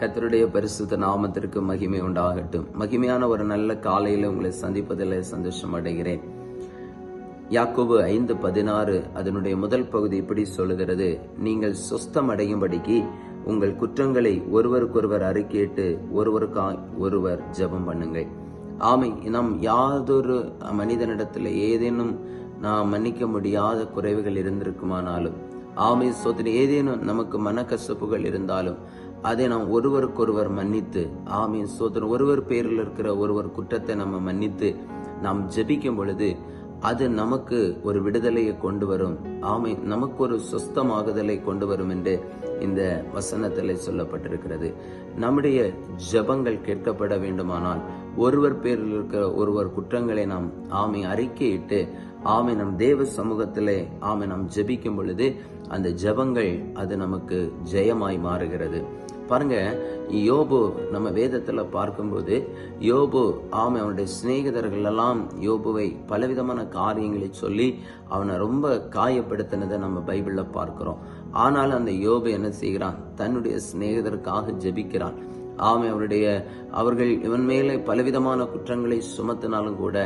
கத்தருடைய பரிசுத்த நாமத்திற்கு மகிமை உண்டாகட்டும். மகிமையான ஒரு நல்ல காலையில உங்களை சந்திப்பதில் சந்தோஷம் அடைகிறேன். யாக்கோபு ஐந்து பதினாறு அதனுடைய முதல் பகுதி இப்படி சொல்லுகிறது. நீங்கள் சொஸ்தம் அடையும்படிக்கு உங்கள் குற்றங்களை ஒருவருக்கொருவர் அறிக்கையிட்டு ஒருவருக்காய் ஒருவர் ஜெபம் பண்ணுங்கள். ஆமை நம் யாதொரு மனிதனிடத்தில் ஏதேனும் நாம் மன்னிக்க முடியாத குறைவுகள் இருந்திருக்குமானாலும் ஆமை சோதனை ஏதேனும் நமக்கு மனக்கசப்புகள் இருந்தாலும் அதை நாம் ஒருவருக்கொருவர் மன்னித்து ஆமீன். சோதனை ஒருவர் பேரில் இருக்கிற ஒருவர் குற்றத்தை நம்ம மன்னித்து நாம் ஜெபிக்கும் பொழுது அது நமக்கு ஒரு விடுதலையை கொண்டு வரும். ஆமை நமக்கு ஒரு சுஸ்தமாகுதலை கொண்டு வரும் என்று இந்த வசனத்தில் சொல்லப்பட்டிருக்கிறது. நம்முடைய ஜெபங்கள் கேட்கப்பட வேண்டுமானால் ஒருவர் பேரில் இருக்கிற ஒருவர் குற்றங்களை நாம் ஆமை அறிக்கையிட்டு ஆமை நம் தேவ சமூகத்திலே ஆமை நாம் ஜபிக்கும் பொழுது அந்த ஜெபங்கள் அது நமக்கு ஜெயமாய் மாறுகிறது. பாருங்க யோபு நம்ம வேதத்தில் பார்க்கும்போது யோபு ஆமை அவனுடைய சிநேகிதர்கள் எல்லாம் யோபுவை பலவிதமான காரியங்களை சொல்லி அவனை ரொம்ப காயப்படுத்தினதை நம்ம பைபிளில் பார்க்குறோம். ஆனாலும் அந்த யோபு என்ன செய்கிறான்? தன்னுடைய சிநேகிதருக்காக ஜெபிக்கிறான். ஆமை அவருடைய அவர்கள் இவன் மேலே பலவிதமான குற்றங்களை சுமத்தினாலும் கூட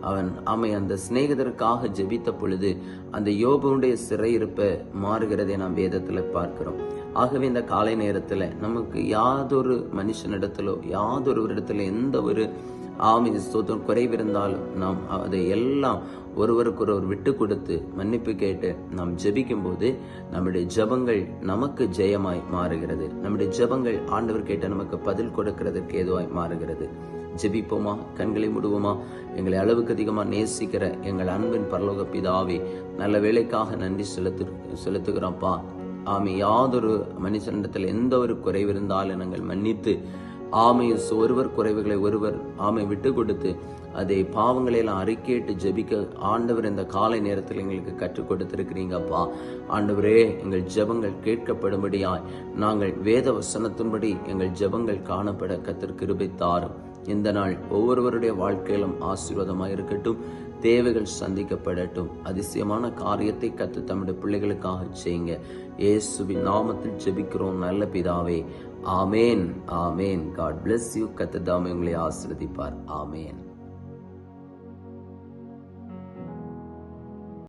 அவன் ஆமை அந்த சிநேகிதருக்காக ஜெபித்த பொழுது அந்த யோபுடைய சிறையிருப்ப மாறுகிறதை நாம் வேதத்தில் பார்க்கிறோம். ஆகவே இந்த காலை நேரத்தில் நமக்கு யாதொரு மனுஷனிடத்திலோ யாதொருவரிடத்தில் எந்த ஒரு ஆமை ஸ்தோத்திரம் குறைவிருந்தாலும் நாம் அதை எல்லாம் ஒருவருக்கொருவர் விட்டு கொடுத்து மன்னிப்பு கேட்டு நாம் ஜெபிக்கும் போது நம்முடைய ஜெபங்கள் நமக்கு ஜெயமாய் மாறுகிறது. நம்முடைய ஜெபங்கள் ஆண்டவர் கேட்ட நமக்கு பதில் கொடுக்கிறதற்கு ஏதுவாய் மாறுகிறது. ஜெபிப்போமா? கண்களை முடுவோமா? எங்களை அளவுக்கு அதிகமாக நேசிக்கிற எங்கள் அன்பின் பரலோக பிதாவே நல்ல வேலைக்காக நன்றி செலுத்து செலுத்துகிறோம்ப்பா ஆமை யாதொரு மனுஷனிடத்தில் எந்த ஒரு குறைவு இருந்தாலும் நாங்கள் மன்னித்து ஆமை ஒருவர் குறைவுகளை ஒருவர் ஆமை விட்டு கொடுத்து அதை பாவங்களை எல்லாம் அறிக்கையிட்டு ஜெபிக்க ஆண்டவர் இந்த காலை நேரத்தில் எங்களுக்கு கற்றுக் கொடுத்திருக்கிறீங்கப்பா ஆண்டவரே எங்கள் ஜெபங்கள் கேட்கப்படும்படியாய் நாங்கள் வேத வசனத்தின்படி எங்கள் ஜெபங்கள் காணப்பட கத்திற்கு கிருபை தாரும் இந்த நாள் ஒவ்வொருவருடைய வாழ்க்கையிலும் ஆசீர்வாதமாக இருக்கட்டும் தேவைகள் சந்திக்கப்படட்டும். அதிசயமான காரியத்தை கத்து தம்முடைய பிள்ளைகளுக்காக செய்யுங்க. இயேசுவின் நாமத்தில் ஜெபிக்கிறோம் நல்ல பிதாவே. ஆமேன் ஆமேன். காட் பிளஸ் யூ கத்து தாமே உங்களை ஆசிர்வதிப்பார். ஆமேன்.